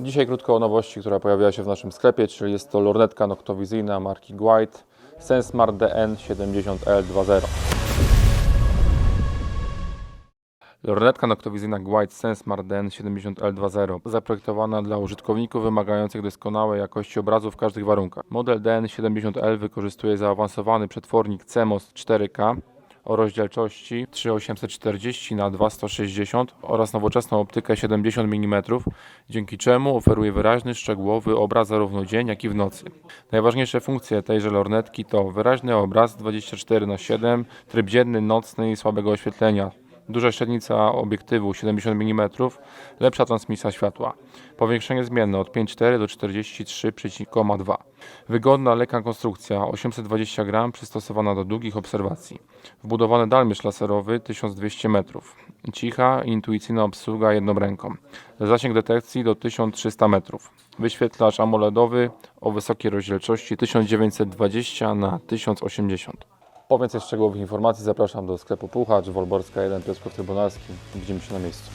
Dzisiaj krótko o nowości, która pojawiła się w naszym sklepie, czyli jest to lornetka noktowizyjna marki White SenSmart DN70L20. Lornetka noktowizyjna White SenSmart DN70L20 zaprojektowana dla użytkowników wymagających doskonałej jakości obrazu w każdych warunkach. Model DN70L wykorzystuje zaawansowany przetwornik CMOS 4K o rozdzielczości 3840 na 2160 oraz nowoczesną optykę 70 mm, dzięki czemu oferuje wyraźny, szczegółowy obraz zarówno dzień, jak i w nocy. Najważniejsze funkcje tejże lornetki to wyraźny obraz 24 na 7 tryb dzienny, nocny i słabego oświetlenia, Duża średnica obiektywu 70 mm, lepsza transmisja światła. Powiększenie zmienne od 5,4 do 43,2. Wygodna, lekka konstrukcja 820 gram przystosowana do długich obserwacji. Wbudowany dalmierz laserowy 1200 metrów. Cicha, intuicyjna obsługa jedną ręką. Zasięg detekcji do 1300 metrów. Wyświetlacz AMOLEDowy o wysokiej rozdzielczości 1920 na 1080. Po więcej szczegółowych informacji zapraszam do sklepu Puchacz, Wolborska 1, Piotrków Trybunalski. Widzimy się na miejscu.